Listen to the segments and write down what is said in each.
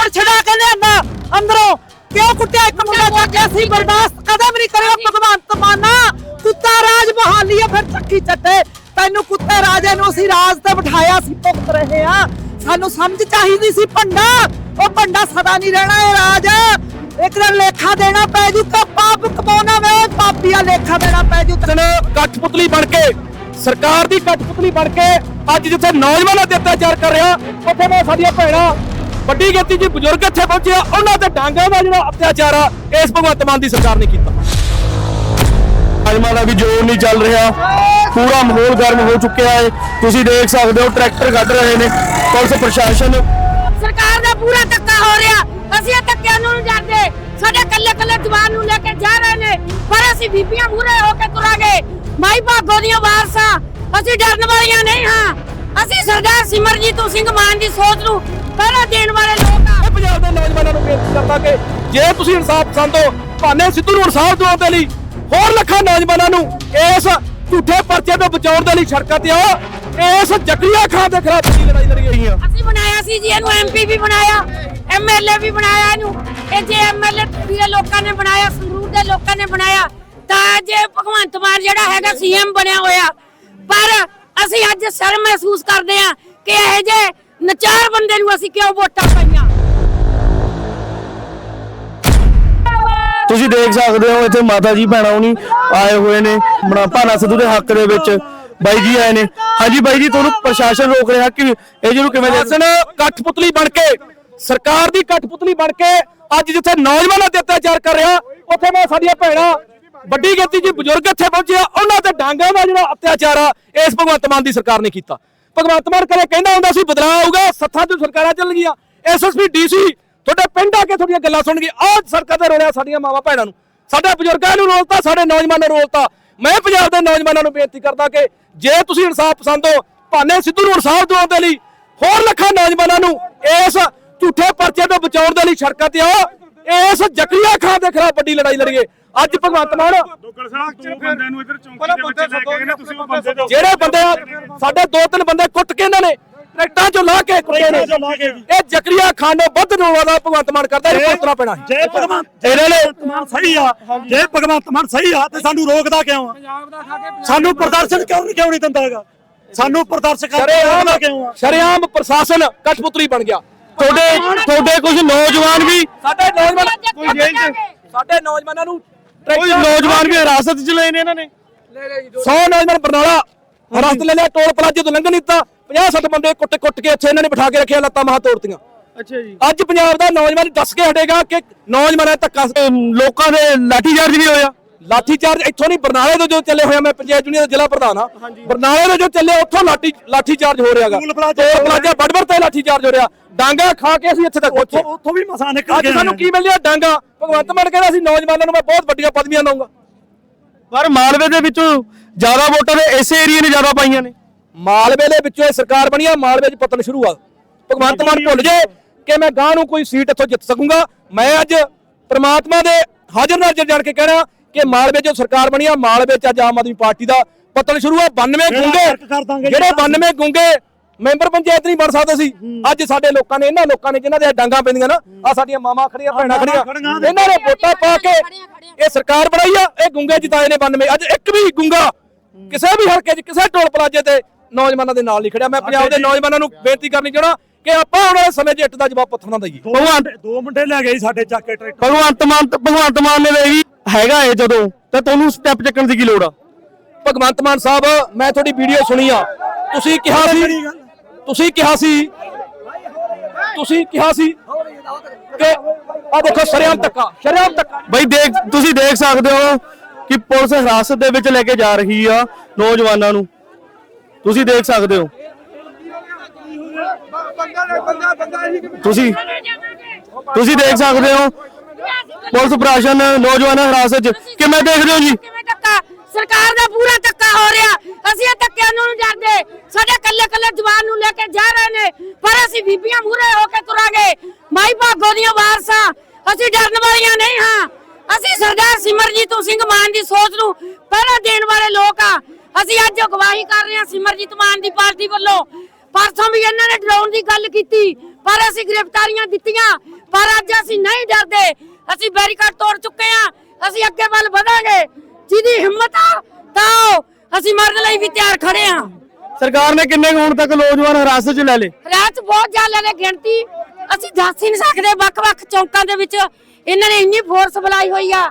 ਹੁਣ ਛਡਾ ਕੇ ਲਿਆਂਦਾ ਅੰਦਰੋਂ। ਕਿਉਂ ਕੁੱਟਿਆ? ਇੱਕ ਮੁੰਡਾ ਚੱਕ ਕੇ ਅਸੀਂ ਬਰਦਾਸ਼ਤ ਕਦੇ ਵੀ ਨਹੀਂ ਕਰਿਆ ਭਗਵੰਤ ਮਾਨਾ ਕੁੱਤਾ ਰਾਜ ਬਹਾਲੀ ਆ ਫਿਰ ਚੱਕੀ ਚੱਟੇ। ਤੈਨੂੰ ਕੁੱਤੇ ਰਾਜੇ ਨੂੰ ਅਸੀਂ ਰਾਜ ਤੇ ਬਿਠਾਇਆ ਸੀ ਭੁਗਤ ਰਹੇ ਆ। ਸਾਨੂੰ ਸਮਝ ਚਾਹੀਦੀ ਸੀ ਭੰਡਾ ਉਹ ਭੰਡਾ ਸਦਾ ਨਹੀਂ ਰਹਿਣਾ ਇਹ ਰਾਜ। ਇੱਕ ਦਿਨ ਲੇਖਾ ਦੇਣਾ ਪੈ ਜੂ ਕਾ ਪਾਪ ਕਮਾਉਣਾ ਵੇ। ਪਾਪੀਆ ਲੇਖਾ ਦੇਣਾ ਪੈ ਜੂ। ਦਿਨ ਕਠਪੁਤਲੀ ਬਣ ਕੇ ਸਰਕਾਰ ਦੀ ਕਠਪੁਤਲੀ ਬਣ ਕੇ ਅੱਜ ਜਿੱਥੇ ਨੌਜਵਾਨਾਂ ਤੇ ਅਤਿਆਚਾਰ ਕਰ ਰਿਹਾ ਉੱਥੇ ਮੈਂ ਸਾਡੀਆਂ ਭੈਣਾਂ ਵੱਡੀ ਗਿਣਤੀ 'ਚ ਬਜ਼ੁਰਗ ਇੱਥੇ ਪਹੁੰਚੇ ਆ। ਉਹਨਾਂ ਤੇ ਡਾਂਗਾ ਦਾ ਜਿਹੜਾ ਅਤਿਆਚਾਰ ਆ ਇਸ ਭਗਵੰਤ ਮਾਨ ਦੀ ਸਰਕਾਰ ਨੇ ਕੀਤਾ। ਮੁਲਾਜ਼ਮਾਂ ਦਾ ਵੀ ਜੋਰ ਨਹੀਂ ਚੱਲ ਰਿਹਾ। ਪੂਰਾ ਮਾਹੌਲ ਗਰਮ ਹੋ ਚੁੱਕਿਆ ਹੈ। ਤੁਸੀਂ ਦੇਖ ਸਕਦੇ ਹੋ ਟਰੈਕਟਰ ਕੱਢ ਰਹੇ ਨੇ। ਪੁਲਿਸ ਪ੍ਰਸ਼ਾਸਨ। ਸਰਕਾਰ ਦਾ ਪੂਰਾ ਧੱਕਾ ਹੋ ਰਿਹਾ। ਅਸੀਂ ਇਹ ਧੱਕਿਆਂ ਨੂੰ ਨਹੀਂ ਡਰਦੇ ਸਾਡੇ ਕੱਲੇ ਕੱਲੇ ਜਵਾਨ ਨੂੰ ਲੈ ਕੇ ਜਾ ਰਹੇ ਨੇ। ਪਰ ਅਸੀਂ ਬੀਬੀਆਂ ਮੂਰੇ ਹੋ ਕੇ ਤੁਰਾਂਗੇ। ਮਾਈ ਭਾਗੋ ਦੀਆਂ ਵਾਰਸਾਂ ਅਸੀਂ ਡਰਨ ਵਾਲੀਆਂ ਨਹੀਂ ਹਾਂ। ਅਸੀਂ ਸਰਦਾਰ ਸਿਮਰਜੀਤ ਸਿੰਘ ਮਾਨ ਦੀ ਸੋਚ ਨੂੰ ਪਹਿਰਾ ਦੇਣ ਵਾਲੇ ਲੋਕ ਆ। ਇਹ ਪੰਜਾਬ ਦੇ ਨੌਜਵਾਨਾਂ ਨੂੰ ਬੇਨਤੀ ਕਰਦਾ ਕਿ ਜੇ ਤੁਸੀਂ ਇਨਸਾਫ ਪਸੰਦ ਹੋ ਭਾਨੇ ਸਿੱਧੂ ਨੂੰ ਇਨਸਾਫ ਦਿਵਾਉਣ ਦੇ ਲਈ ਹੋਰ ਲੱਖਾਂ ਨੌਜਵਾਨਾਂ ਨੂੰ ਇਸ ਝੂਠੇ ਪਰਚੇ ਤੋਂ ਬਚਾਉਣ ਦੇ ਲਈ ਸੜਕਾਂ ਤੇ ਆਓ ਇਸ ਜਕਰੀਆ ਖਾਨ ਦੇ ਖਿਲਾਫ ਜਿਹੜੀ ਲੜਾਈ ਲੜੀ ਗਈ ਆ ਅਸੀਂ ਬਣਾਇਆ ਸੀ ਜੀ ਇਹਨੂੰ ਐਮਪੀ ਵੀ ਬਣਾਇਆ ਐਮਐਲਏ ਵੀ ਬਣਾਇਆ ਇਹਨੂੰ। ਇਹ ਜੇ ਐਮਐਲਏ ਦੇ ਲੋਕਾਂ ਨੇ ਬਣਾਇਆ ਸੰਗਰੂਰ ਦੇ ਲੋਕਾਂ ਨੇ ਬਣਾਇਆ ਤਾਂ ਜੇ ਭਗਵੰਤ ਮਾਨ ਜਿਹੜਾ ਹੈਗਾ ਸੀਐਮ ਬਣਿਆ ਹੋਇਆ। ਪਰ ਅਸੀਂ ਅੱਜ ਸ਼ਰਮ ਮਹਿਸੂਸ ਕਰਦੇ ਹਾਂ ਕਿ ਇਹ ਜੇ ਨਚਾਰ ਬੰਦੇ ਨੂੰ ਅਸੀਂ ਕਿਉਂ ਵੋਟਾਂ ਪਾਈਆਂ? ਤੁਸੀਂ ਦੇਖ ਸਕਦੇ ਹੋ ਇੱਥੇ ਮਾਤਾ ਜੀ ਭੈਣਾਂ ਹੁਣੀ ਆਏ ਹੋਏ ਨੇ ਬਣਾ ਭਾਨਾ ਸਿੱਧੂ ਦੇ ਹੱਕ ਦੇ ਵਿੱਚ ਬਾਈ ਜੀ ਆਏ ਨੇ। ਹਾਂਜੀ ਬਾਈ ਜੀ ਤੁਹਾਨੂੰ ਪ੍ਰਸ਼ਾਸਨ ਰੋਕ ਰਿਹਾ ਕਿ ਇਹ ਜਿਹਨੂੰ ਕਿਵੇਂ ਦੇ ਸ਼ਾਸਨ ਕਠਪੁਤਲੀ ਬਣ ਕੇ ਸਰਕਾਰ ਦੀ ਕਠਪੁਤਲੀ ਬਣ ਕੇ ਅੱਜ ਜਿੱਥੇ ਨੌਜਵਾਨਾਂ ਤੇ ਅਤਿਆਚਾਰ ਕਰ ਰਿਹਾ ਉੱਥੇ ਮੈਂ ਸਾਡੀਆਂ ਭੈਣਾਂ ਵੱਡੀ ਗਿਣਤੀ 'ਚ ਬਜ਼ੁਰਗ ਇੱਥੇ ਪਹੁੰਚੇ ਆ ਉਹਨਾਂ ਤੇ ਡਾਂਗਾ ਦਾ ਜਿਹੜਾ ਅਤਿਆਚਾਰ ਆ ਇਸ ਭਗਵੰਤ ਮਾਨ ਦੀ ਸਰਕਾਰ ਨੇ ਕੀਤਾ। ਭਗਵੰਤ ਮਾਨ ਕਦੇ ਕਹਿੰਦਾ ਹੁੰਦਾ ਸੀ, ਬਦਲਾਅ ਆਊਗਾ, ਸੱਥਾਂ 'ਚ ਸਰਕਾਰਾਂ ਚੱਲ ਗਈਆਂ। ਐਸਐਸਪੀ ਡੀਸੀ ਤੁਹਾਡੇ ਪਿੰਡ ਆ ਕੇ ਤੁਹਾਡੀਆਂ ਗੱਲਾਂ ਸੁਣਨਗੇ ਆਹ ਸਰਕਾਰ ਤੇ ਰੋਲਿਆ ਸਾਡੀਆਂ ਮਾਵਾਂ ਭੈਣਾਂ ਨੂੰ। ਸਾਡੇ ਬਜ਼ੁਰਗਾਂ ਨੂੰ ਰੋਲਤਾ, ਸਾਡੇ ਨੌਜਵਾਨਾਂ ਨੂੰ ਰੋਲਤਾ। ਮੈਂ ਪੰਜਾਬ ਦੇ ਨੌਜਵਾਨਾਂ ਨੂੰ ਬੇਨਤੀ ਕਰਦਾ ਕਿ ਜੇ ਤੁਸੀਂ ਇਨਸਾਫ ਪਸੰਦ ਹੋ ਭਾਨੇ ਸਿੱਧੂ ਨੂੰ ਇਨਸਾਫ ਦਿਵਾਉਣ ਦੇ ਲਈ, ਹੋਰ ਲੱਖਾਂ ਨੌਜਵਾਨਾਂ ਨੂੰ ਇਸ ਝੂਠੇ ਪਰਚੇ ਤੋਂ ਬਚਾਉਣ ਦੇ ਲਈ ਸੜਕਾਂ ਤੇ ਆਓ, ਇਸ ਜਕਰੀਆ ਖਾਨ ਦੇ ਖਿਲਾਫ ਵੱਡੀ ਲੜਾਈ ਲੜੀਏ। ਅੱਜ ਭਗਵੰਤ ਮਾਨ ਦੁੱਗਲ ਸਾਹਿਬ ਦੋ ਬੰਦੇ ਨੂੰ ਇਧਰ ਚੌਂਕੀ ਦੇ ਵਿੱਚ ਲੈ ਕੇ ਗਏ ਨੇ ਤੁਸੀਂ ਉਹ ਬੰਦੇ ਦੇ ਜਿਹੜੇ ਬੰਦੇ ਸਾਡੇ ਦੋ ਤਿੰਨ ਬੰਦੇ ਕੁੱਟ ਕੇ ਇਹਨਾਂ ਨੇ ਟਰੈਕਟਰਾਂ ਚੋਂ ਲਾ ਕੇ ਕੁੱਟੇ ਨੇ। ਇਹ ਜਕਰੀਆ ਖਾਨ ਨੂੰ ਵੱਧ ਰੋਲਾ ਦਾ ਭਗਵੰਤ ਮਾਨ ਕਰਦਾ ਇਹ ਪੁੱਤਰਾ ਪੈਣਾ। ਜੇ ਭਗਵੰਤ ਇਹਨਾਂ ਨੇ ਮਾਨ ਸਹੀ ਆ ਜੇ ਭਗਵੰਤ ਮਾਨ ਸਹੀ ਆ ਤੇ ਸਾਨੂੰ ਰੋਕਦਾ ਕਿਉਂ ਆ? ਸਾਨੂੰ ਪ੍ਰਦਰਸ਼ਨ ਕਿਉਂ ਨਹੀਂ ਕਿਉਂ ਨਹੀਂ ਦਿੰਦਾਗਾ ਸਾਨੂੰ ਪ੍ਰਦਰਸ਼ਨ ਕਰਨ ਸ਼ਰੇਆਮ ਕਿਉਂ ਆ? ਸ਼ਰੇਆਮ ਪ੍ਰਸ਼ਾਸਨ ਕਠਪੁਤਲੀ ਬਣ ਗਿਆ। ਤੁਹਾਡੇ ਤੁਹਾਡੇ ਕੁਝ ਨੌਜਵਾਨ ਵੀ ਸਾਡੇ ਨੌਜਵਾਨ ਕੋਈ ਜੇਲ੍ਹ 'ਚ- ਸਾਡੇ ਨੌਜਵਾਨਾਂ ਨੂੰ ਕੋਈ ਨੌਜਵਾਨ ਵੀ ਹਿਰਾਸਤ 'ਚ ਲਏ ਨੇ ਇਹਨਾਂ ਨੇ। 100 ਨੌਜਵਾਨ ਬਰਨਾਲਾ ਰਸਤ ਲੈ ਲਿਆ ਟੋਲ ਪਲਾਜ਼ੇ ਤੋਂ ਲੰਘ ਨਹੀਂ ਦਿੱਤਾ। 50 60 ਬੰਦੇ ਕੁੱਟ ਕੁੱਟ ਕੇ ਇੱਥੇ ਇਹਨਾਂ ਨੇ ਬਿਠਾ ਕੇ ਰੱਖਿਆ ਲੱਤਾਂ ਮਹਾ ਤੋੜਤੀਆਂ। ਅੱਛਾ ਜੀ। ਅੱਜ ਪੰਜਾਬ ਦਾ ਨੌਜਵਾਨ ਦੱਸ ਕੇ ਹਟੇਗਾ ਕਿ ਨੌਜਵਾਨਾਂ ਦਾ ਧੱਕਾ ਲੋਕਾਂ ਦੇ ਲਾਠੀ ਚਾਰਜ ਵੀ ਹੋਇਆ। ਲਾਠੀ ਚਾਰਜ ਇੱਥੋਂ ਨਹੀਂ ਬਰਨਾਲੇ ਤੋਂ ਜੋ ਚੱਲੇ ਹੋਇਆ ਮੈਂ ਪੰਚਾਇਤ ਯੂਨੀਅਨ ਦਾ ਜ਼ਿਲ੍ਹਾ ਪ੍ਰਧਾਨ ਆ। ਬਰਨਾਲੇ ਤੋਂ ਜੋ ਚੱਲੇ ਉੱਥੋਂ ਲਾਠੀ ਲਾਠੀ ਚਾਰਜ ਹੋ ਰਿਹਾਗਾ। ਟੋਲ ਪਲਾਜ਼ਾ ਬੜਬੜ ਤੇ ਲਾਠੀ ਚਾਰਜ ਹੋ ਰਿਹਾ। ਡਾਂਗਾ ਖਾ ਕੇ ਅਸੀਂ ਇੱਥੇ ਤੱਕ ਪਹੁੰਚੇ। ਉੱਥੋਂ ਵੀ ਮਸਾਂ ਨਿਕਲ ਅੱਜ ਗਏ ਸਾਨੂੰ ਕੀ ਮਿਲਿਆ? ਡਾਂਗਾ। ਭਗਵੰਤ ਮਾਨ ਕਹਿੰਦਾ ਅਸੀਂ ਨੌਜਵਾਨਾਂ ਨੂੰ ਮੈਂ ਬਹੁਤ ਵੱਡੀਆਂ ਪਦਵੀਆਂ ਦਊਂਗਾ। ਪਰ ਮਾਲਵੇ ਦੇ ਵਿੱਚੋਂ ਜ਼ਿਆਦਾ ਵੋਟਾਂ ਦੇ ਇਸੇ ਏਰੀਆ ਨੇ ਜ਼ਿਆਦਾ ਪਾਈਆਂ ਨੇ। ਮਾਲਵੇ ਦੇ ਵਿੱਚੋਂ ਇਹ ਸਰਕਾਰ ਬਣੀ ਆ ਮਾਲਵੇ 'ਚ ਪਤਨ ਸ਼ੁਰੂ ਆ। ਭਗਵੰਤ ਮਾਨ ਭੁੱਲ ਜੇ ਕਿ ਮੈਂ ਗਾਂ ਨੂੰ ਕੋਈ ਸੀਟ ਇੱਥੋਂ ਜਿੱਤ ਸਕੂੰਗਾ। ਮੈਂ ਅੱਜ ਪ੍ਰਮਾਤਮਾ ਦੇ ਹਾਜ਼ਰ ਨਾਜ਼ਰ ਜਾਣ ਕੇ ਕਹਿਣਾ ਕਿ ਮਾਲਵੇ 'ਚ ਸਰਕਾਰ ਬਣੀ ਆ ਮਾਲਵੇ 'ਚ ਅੱਜ ਆਮ ਆਦਮੀ ਪਾਰਟੀ ਦਾ ਪਤਨ ਸ਼ੁਰੂ ਆ। 92 ਫ਼ਰਕ ਕਰ ਦਾਂਗੇ ਗੁੰਗੇ ਜਿਹੜੇ 92 ਗੁੰਗੇ ਮੈਂਬਰ ਪੰਚਾਇਤ ਨਹੀਂ ਬਣ ਸਕਦੇ ਸੀ। ਅੱਜ ਸਾਡੇ ਲੋਕਾਂ ਨੇ ਇਹਨਾਂ ਲੋਕਾਂ ਨੇ ਜਿਨ੍ਹਾਂ ਦੇ ਡਾਂਗਾ ਪੈਂਦੀਆਂ ਨਾ ਆ ਸਾਡੀਆਂ ਮਾਵਾਂ ਖੜੀਆਂ ਭੈਣਾਂ ਖੜੀਆਂ। ਇਹਨਾਂ ਨੇ ਵੋਟਾਂ ਪਾ ਕੇ ਇਹ ਸਰਕਾਰ ਬਣਾਈ ਆ ਇਹ ਗੁੰਗੇ ਜਿਤਾਏ ਨੇ 92 ਅੱਜ ਇੱਕ ਵੀ ਗੁੰਗਾ ਕਿਸੇ ਵੀ ਹਲਕੇ 'ਚ ਕਿਸੇ ਟੋਲ ਪਲਾਜ਼ੇ ਤੇ ਨੌਜਵਾਨਾਂ ਦੇ ਨਾਲ ਨਹੀਂ ਖੜਿਆ। ਮੈਂ ਪੰਜਾਬ ਦੇ ਨੌਜਵਾਨਾਂ ਨੂੰ ਬੇਨਤੀ ਕਰਨੀ ਚਾਹਣਾ ਕਿ ਆਪਾਂ ਆਉਣ ਵਾਲੇ ਸਮੇਂ 'ਚ ਇੱਟ ਦਾ ਜਵਾਬ ਪੱਥਰ ਨਾ ਦਈਏ। ਦੋ ਮੁੰਡੇ ਦੋ ਮੁੰਡੇ ਲੈ ਗਏ ਸਾਡੇ ਚੱਕ ਕੇ ਟਰੈਕਟਰ। ਭਗਵੰਤ ਮਾਨ ਭਗਵੰਤ ਮਾਨ ਨੇ ਵੀ ਹੈਗਾ ਏ ਜਦੋਂ ਤਾਂ ਤੁਹਾਨੂੰ ਸਟੈਪ ਚੱਕਣ ਦੀ ਕੀ ਲੋੜ ਆ? ਭਗਵੰਤ ਮਾਨ ਸਾਹਿਬ ਮੈਂ ਤੁਹਾਡੀ ਵੀਡੀਓ ਸੁਣੀ ਆ। ਤੁਸੀਂ ਕਿਹਾ ਸੀ ਤੁਸੀਂ ਕਿਹਾ ਸੀ ਤੁਸੀਂ ਕਿਹਾ ਸੀ ਕਿ ਆ ਦੇਖੋ ਸ਼ਰਿਆਮ ਤੱਕਾ ਸ਼ਰਿਆਮ ਤੱਕਾ ਬਈ ਦੇਖ ਤੁਸੀਂ ਦੇਖ ਸਕਦੇ ਹੋ ਕਿ ਪੁਲਿਸ ਹਿਰਾਸਤ ਦੇ ਵਿੱਚ ਲੈ ਕੇ ਜਾ ਰਹੀ ਆ ਨੌਜਵਾਨਾਂ ਨੂੰ। ਤੁਸੀਂ ਦੇਖ ਸਕਦੇ ਹੋ। ਤੁਸੀਂ ਤੁਸੀਂ ਦੇਖ ਸਕਦੇ ਹੋ। ਪੁਲਿਸ ਪ੍ਰਸ਼ਾਸਨ ਨੌਜਵਾਨਾਂ ਹਿਰਾਸਤ 'ਚ ਕਿਵੇਂ ਦੇਖਦੇ ਹੋ ਜੀ? ਕਿਵੇਂ ਧੱਕਾ? ਸਰਕਾਰ ਦਾ ਪੂਰਾ ਧੱਕਾ ਹੋ ਰਿਹਾ। ਅਸੀਂ ਇਹ ਧੱਕਿਆਂ ਨੂੰ ਨਹੀਂ ਸਾਡੇ ਕੱਲੇ ਕੱਲੇ ਜਵਾਨ ਨੂੰ ਲੈ ਕੇ ਜਾ ਰਹੇ ਨੇ। ਪਰ ਅਸੀਂ ਬੀਬੀਆਂ ਮੂਰੇ ਹੋ ਕੇ ਤੁਰਾਂਗੇ। ਮਾਈ ਭਾਗੋ ਦੀਆਂ ਵਾਰਸਾਂ, ਅਸੀਂ ਡਰਨ ਵਾਲੀਆਂ ਨਹੀਂ ਹਾਂ। ਅਸੀਂ ਸਰਦਾਰ ਸਿਮਰਜੀਤ ਸਿੰਘ ਮਾਨ ਦੀ ਸੋਚ ਨੂੰ ਪਹਿਰਾ ਦੇਣ ਵਾਲੇ ਲੋਕ ਆ। ਅਸੀਂ ਅੱਜ ਅਗਵਾਈ ਕਰ ਰਹੇ ਹਾਂ ਸਿਮਰਜੀਤ ਮਾਨ ਦੀ ਪਾਰਟੀ ਵੱਲੋਂ। ਪਰਸੋਂ ਵੀ ਇਹਨਾਂ ਨੇ ਡਰਾਉਣ ਦੀ ਗੱਲ ਕੀਤੀ, ਪਰ ਅਸੀਂ ਗ੍ਰਿਫਤਾਰੀਆਂ ਦਿੱਤੀਆਂ। ਪਰ ਅੱਜ ਅਸੀਂ ਨਹੀਂ ਡਰਦੇ। ਅਸੀਂ ਬੈਰੀਕੇਡ ਤੋੜ ਚੁੱਕੇ ਆ ਅਸੀਂ ਅੱਗੇ ਵੱਲ ਵਧਾਂਗੇ। ਜਿਹਦੀ ਹਿੰਮਤ ਆ ਤਾਂ ਅਸੀਂ ਮਰਨ ਲਈ ਵੀ ਤਿਆਰ ਖੜੇ ਆ। ਸਰਕਾਰ ਨੇ ਕਿੰਨੇ ਕੁ ਹੁਣ ਤੱਕ ਨੌਜਵਾਨ ਹਿਰਾਸਤ 'ਚ ਲੈ ਲਏ? ਰਾਤ ਬਹੁਤ ਜ਼ਿਆਦਾ ਨੇ ਗਿਣਤੀ। ਅਸੀਂ ਦੱਸ ਹੀ ਨਹੀਂ ਸਕਦੇ ਵੱਖ-ਵੱਖ ਚੌਂਕਾਂ ਦੇ ਵਿੱਚ ਇਹਨਾਂ ਨੇ ਇੰਨੀ ਫੋਰਸ ਬੁਲਾਈ ਹੋਈ ਆ।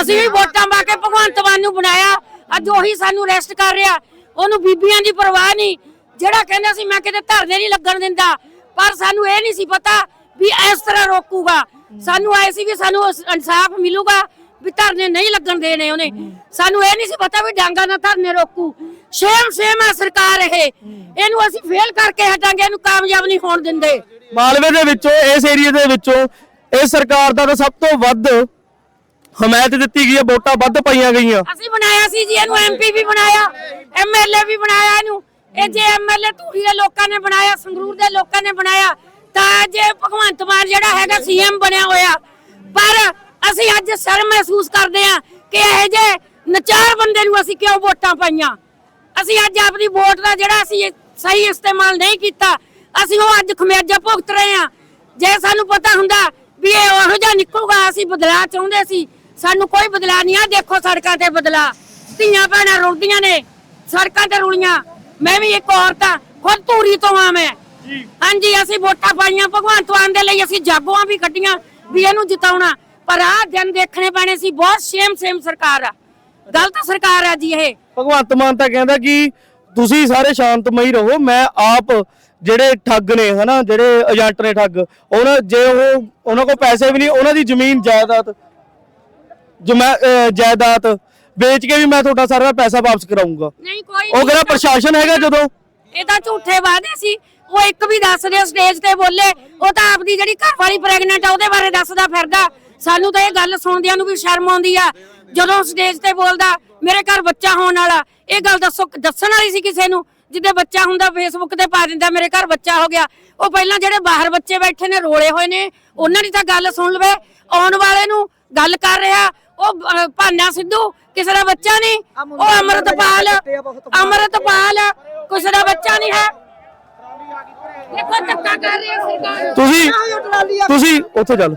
ਅਸੀਂ ਵੀ ਵੋਟਾਂ ਪਾ ਕੇ ਭਗਵੰਤ ਮਾਨ ਨੂੰ ਬਣਾਇਆ। ਅੱਜ ਉਹੀ ਸਾਨੂੰ ਅਰੈਸਟ ਕਰ ਰਿਹਾ। ਉਹਨੂੰ ਬੀਬੀਆਂ ਦੀ ਪਰਵਾਹ ਨਹੀਂ। ਜਿਹੜਾ ਕਹਿੰਦਾ ਸੀ ਮੈਂ ਕਿਤੇ ਧਰਨੇ ਨਹੀਂ ਲੱਗਣ ਦਿੰਦਾ। ਪਰ ਸਾਨੂੰ ਇਹ ਨਹੀਂ ਸੀ ਪਤਾ ਵੀ ਇਸ ਤਰ੍ਹਾਂ ਰੋਕੂਗਾ। ਸਾਨੂੰ ਆਏ ਸੀ ਵੀ ਸਾਨੂੰ ਇਨਸਾਫ ਮਿਲੂਗਾ। ਵੀ ਧਰਨੇ ਨਹੀਂ ਲੱਗਣ ਦੇਣੇ ਉਹਨੇ। ਸਾਨੂੰ ਇਹ ਨਹੀਂ ਸੀ ਪਤਾ ਵੀ ਡਾਂਗਾ ਨਾਲ ਧਰਨੇ ਰੋਕੂ। ਸੇਮ ਸੇਮ ਆ ਸਰਕਾਰ ਇਹ। ਇਹਨੂੰ ਅਸੀਂ ਫੇਲ ਕਰਕੇ ਹਟਾਂਗੇ ਇਹਨੂੰ ਕਾਮਯਾਬ ਨਹੀਂ ਹੋਣ ਦਿੰਦੇ। ਮਾਲਵੇ ਦੇ ਵਿੱਚੋਂ ਇਸ ਏਰੀਆ ਦੇ ਵਿੱਚੋਂ ਇਸ ਸਰਕਾਰ ਦਾ ਤਾਂ ਸਭ ਤੋਂ ਵੱਧ ਹਮਾਇਤ ਦਿੱਤੀ ਗਈ ਹੈ ਵੋਟਾਂ ਵੱਧ ਪਾਈਆਂ ਗਈਆਂ। ਅਸੀਂ ਬਣਾਇਆ ਸੀ ਜੀ ਇਹਨੂੰ ਐਮਪੀ ਵੀ ਬਣਾਇਆ ਐਮਐਲਏ ਵੀ ਬਣਾਇਆ ਇਹਨੂੰ। ਇਹ ਜੇ ਐਮਐਲਏ ਧੂਰੀ ਦੇ ਲੋਕਾਂ ਨੇ ਬਣਾਇਆ ਸੰਗਰੂਰ ਦੇ ਲੋਕਾਂ ਨੇ ਬਣਾਇਆ ਤਾਂ ਜੇ ਭਗਵੰਤ ਮਾਨ ਜਿਹੜਾ ਹੈਗਾ ਸੀਐਮ ਬਣਿਆ ਹੋਇਆ। ਪਰ ਅਸੀਂ ਅੱਜ ਸ਼ਰਮ ਮਹਿਸੂਸ ਕਰਦੇ ਆ ਕਿ ਇਹ ਜੇ ਨਚਾਰ ਬੰਦੇ ਨੂੰ ਅਸੀਂ ਕਿਉਂ ਵੋਟਾਂ ਪਾਈਆਂ? ਅਸੀਂ ਅੱਜ ਆਪਣੀ ਵੋਟ ਦਾ ਜਿਹੜਾ ਅਸੀਂ ਸਹੀ ਇਸਤੇਮਾਲ ਨਹੀਂ ਕੀਤਾ ਅਸੀਂ ਉਹ ਅੱਜ ਖਮਿਆਜਾ ਭੁਗਤ ਰਹੇ ਆ ਜੇ ਸਾਨੂੰ ਪਤਾ ਹੁੰਦਾ ਵੀ ਇਹ ਉਹੋ ਜਿਹਾ ਨਿਕਲੂਗਾ ਅਸੀਂ ਬਦਲਾਅ ਚਾਹੁੰਦੇ ਸੀ। ਸਾਨੂੰ ਕੋਈ ਬਦਲਾਅ ਨਹੀਂ ਆ ਦੇਖੋ ਸੜਕਾਂ ਤੇ ਬਦਲਾ ਧੀਆਂ ਭੈਣਾਂ ਰੁਲਦੀਆਂ ਨੇ ਸੜਕਾਂ ਤੇ ਰੁਲੀਆਂ। ਮੈਂ ਵੀ ਇੱਕ ਔਰਤ ਆ ਖੁਦ ਧੂਰੀ ਤੋਂ ਆ ਮੈਂ। ਹਾਂਜੀ ਅਸੀਂ ਵੋਟਾਂ ਪਾਈਆਂ ਭਗਵੰਤ ਮਾਨ ਦੇ ਲਈ ਅਸੀਂ ਜਾਗੋਆਂ ਵੀ ਕੱਢੀਆਂ ਵੀ ਇਹਨੂੰ ਜਿਤਾਉਣਾ। ਪਰ ਆਹ ਦਿਨ ਦੇਖਣੇ ਪੈਣੇ ਸੀ ਬਹੁਤ ਸੇਮ ਸੇਮ ਸਰਕਾਰ ਆ। ਗਲਤ ਸਰਕਾਰ ਆ ਜੀ ਇਹ। ਭਗਵੰਤ ਮਾਨ ਤਾਂ ਕਹਿੰਦਾ ਕਿ ਤੁਸੀਂ ਸਾਰੇ ਸ਼ਾਂਤਮਈ ਰਹੋ ਮੈਂ ਆਪ ਜਿਹੜੇ ਠੱਗ ਨੇ ਹਨਾ ਜਿਹੜੇ ਏਜੰਟ ਨੇ ਠੱਗ ਉਹਨਾਂ ਜੇ ਉਹ ਉਹਨਾਂ ਕੋਲ ਪੈਸੇ ਵੀ ਨਹੀਂ ਉਹਨਾਂ ਦੀ ਜ਼ਮੀਨ ਜਾਇਦਾਦ ਜਾਇਦਾਦ ਵੇਚ ਕੇ ਵੀ ਮੈਂ ਤੁਹਾਡਾ ਸਾਰਾ ਪੈਸਾ ਵਾਪਸ ਕਰਾਉਂਗਾ ਨਹੀਂ ਕੋਈ ਉਹ ਕਹਿੰਦਾ ਪ੍ਰਸ਼ਾਸਨ ਹੈਗਾ ਜਦੋਂ। ਇਹ ਤਾਂ ਝੂਠੇ ਵਾਅਦੇ ਸੀ। ਉਹ ਇੱਕ ਵੀ ਦੱਸ ਰਿਹਾ ਸਟੇਜ ਤੇ ਬੋਲੇ ਉਹ ਤਾਂ ਆਪਦੀ ਜਿਹੜੀ ਘਰ ਵਾਲੀ ਪ੍ਰੈਗਨੈਂਟ ਆ ਉਹਦੇ ਬਾਰੇ ਦੱਸਦਾ ਫਿਰਦਾ। ਸਾਨੂੰ ਤਾਂ ਇਹ ਗੱਲ ਸੁਣਦਿਆਂ ਨੂੰ ਵੀ ਸ਼ਰਮ ਆਉਂਦੀ ਆ। ਜਦੋਂ ਸਟੇਜ ਤੇ ਬੋਲਦਾ ਮੇਰੇ ਘਰ ਬੱਚਾ ਹੋਣ ਵਾਲਾ। ਇਹ ਗੱਲ ਦੱਸੋ ਦੱਸਣ ਵਾਲੀ ਸੀ ਕਿਸੇ ਨੂੰ? ਜਿੱਦੇ ਬੱਚਾ ਹੁੰਦਾ ਫੇਸਬੁੱਕ ਤੇ ਪਾ ਦਿੰਦਾ ਮੇਰੇ ਘਰ ਬੱਚਾ ਹੋ ਗਿਆ। ਉਹ ਪਹਿਲਾਂ ਜਿਹੜੇ ਬਾਹਰ ਬੱਚੇ ਬੈਠੇ ਨੇ ਰੋਲੇ ਹੋਏ ਨੇ ਉਹਨਾਂ ਦੀ ਤਾਂ ਗੱਲ ਸੁਣ ਲਵੇ। ਆਉਣ ਵਾਲੇ ਨੂੰ ਗੱਲ ਕਰ ਰਿਹਾ। ਉਹ ਭਾਨਾ ਸਿੱਧੂ ਕਿਸੇ ਦਾ ਬੱਚਾ ਨਹੀਂ। ਉਹ ਅਮਰਤਪਾਲ ਅਮਰਤਪਾਲ ਕਿਸੇ ਦਾ ਬੱਚਾ ਨਹੀਂ ਹੈ। ਦੇਖੋ ਧੱਕਾ ਕਰ ਰਹੀ ਹੈ ਸਰਕਾਰ। ਤੁਸੀਂ ਤੁਸੀਂ ਉੱਥੇ ਚੱਲ।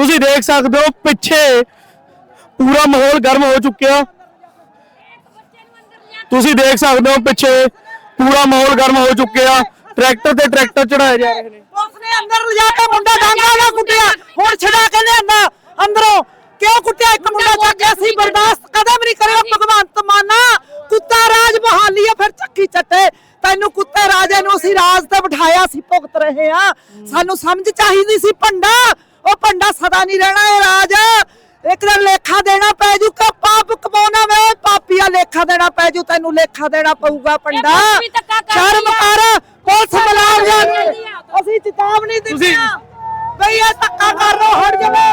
ਤੁਸੀਂ ਦੇਖ ਸਕਦੇ ਹੋ ਪਿੱਛੇ ਪੂਰਾ ਮਾਹੌਲ ਗਰਮ ਹੋ ਚੁੱਕਿਆ। ਤੁਸੀਂ ਦੇਖ ਸਕਦੇ ਹੋ ਪਿੱਛੇ ਪੂਰਾ ਮਾਹੌਲ ਗਰਮ ਹੋ ਚੁੱਕਿਆ। ਟਰੈਕਟਰ ਤੇ ਟਰੈਕਟਰ ਚੜਾਏ ਜਾ ਰਹੇ ਨੇ। ਉਸਨੇ ਅੰਦਰ ਲਿਜਾ ਕੇ ਮੁੰਡਾ ਡਾਂਗਾ ਨਾ ਕੁੱਟਿਆ। ਹੁਣ ਛਡਾ ਕੇ ਲਿਆਂਦਾ ਅੰਦਰੋਂ। ਕਿਉਂ ਕੁੱਟਿਆ? ਇੱਕ ਮੁੰਡਾ ਚੱਕ ਕੇ ਅਸੀਂ ਬਰਦਾਸ਼ਤ ਕਦਮ ਨਹੀਂ ਕਰਿਆ। ਭਗਵੰਤ ਮਾਨਾ ਕੁੱਤਾ ਰਾਜ ਬਹਾਲੀ ਆ, ਫਿਰ ਚੱਕੀ ਚੱਟੇ। ਤੈਨੂੰ ਕੁੱਤੇ ਰਾਜੇ ਨੂੰ ਅਸੀਂ ਰਾਜ ਤੇ ਬਿਠਾਇਆ ਸੀ ਭੁਗਤ ਰਹੇ ਆ ਸਾਨੂੰ ਸਮਝ ਚਾਹੀਦੀ ਸੀ ਭੰਡਾ। ਉਹ ਭੰਡਾ ਸਦਾ ਨਹੀਂ ਰਹਿਣਾ ਇਹ ਰਾਜ। ਇੱਕ ਦਿਨ ਲੇਖਾ ਦੇਣਾ ਪੈ ਜੂ ਕਿ ਪਾਪ ਕਮਾਉਣਾ ਵੇ। ਪਾਪੀਆ ਲੇਖਾ ਦੇਣਾ ਪੈ ਜੂ ਤੈਨੂੰ ਲੇਖਾ ਦੇਣਾ ਪਊਗਾ ਕਰ ਸ਼ਰਮ ਆ। ਕਰ ਪੁਲਿਸ ਆ। ਅਸੀਂ ਚੇਤਾਵਨੀ ਤੁਸੀਂ- ਦਿੱਤੀਆਂ। ਬਈ ਇਹ ਧੱਕਾ ਕਰ ਰੋ ਹਟ ਜਾਵੇ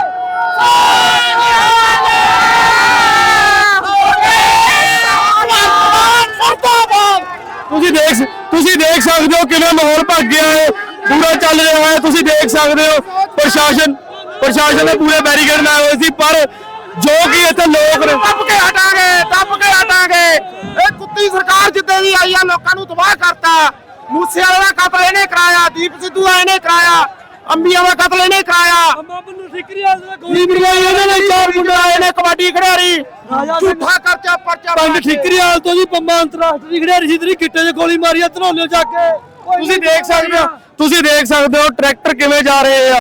ਤੁਸੀਂ ਦੇਖ ਤੁਸੀਂ ਦੇਖ ਸਕਦੇ ਹੋ ਕਿਵੇਂ ਮਾਹੌਲ ਭੱਗ ਗਿਆ ਹੈ ਪੂਰਾ ਚੱਲ ਰਿਹਾ ਹੈ ਤੁਸੀਂ ਦੇਖ ਸਕਦੇ ਹੋ। ਪ੍ਰਸ਼ਾਸਨ ਪ੍ਰਸ਼ਾਸਨ ਨੇ ਪੂਰੇ ਬੈਰੀਕੇਡ ਲਾਏ ਹੋਏ ਸੀ ਪਰ ਜੋ ਕਿ ਇੱਥੇ ਲੋਕ ਨੇ ਦੱਬ ਕੇ ਹਟਾਂਗੇ ਦੱਬ ਕੇ ਹਟਾਂਗੇ। ਇਹ ਕੁੱਤੀ ਸਰਕਾਰ ਜਿੱਦੇ ਦੀ ਆਈ ਆ ਲੋਕਾਂ ਨੂੰ ਤਬਾਹ ਕਰਤਾ। ਮੂਸੇ ਵਾਲੇ ਦਾ ਕਤਲ ਇਹਨੇ ਕਰਾਇਆ ਦੀਪ ਸਿੱਧੂ ਦਾ ਇਹਨੇ ਕਰਾਇਆ ਅੰਬੀਆਂ ਦਾ ਕਤਲ ਇਹਨੇ ਕਰਾਇਆ। ਨੇ ਚਾਰ ਮੁੰਡੇ ਆਏ ਨੇ ਕਬੱਡੀ ਖਿਡਾਰੀ। ਝੂਠਾ ਕਰਚਾ ਪਰਚਾ ਪੰਜ ਪਾ ਕੇ। ਠਿਕਰੀਵਾਲ ਤੋਂ ਜੀ ਪੰਮਾ ਅੰਤਰਰਾਸ਼ਟਰੀ ਖਿਡਾਰੀ ਸੀ ਤੇਰੀ ਗਿੱਟੇ 'ਚ ਗੋਲੀ ਮਾਰੀ ਆ ਧਨੌਲਿਓ ਜਾ ਕੇ। ਤੁਸੀਂ ਦੇਖ ਸਕਦੇ ਹੋ ਤੁਸੀਂ ਦੇਖ ਸਕਦੇ ਹੋ ਟਰੈਕਟਰ ਕਿਵੇਂ ਜਾ ਰਹੇ ਆ।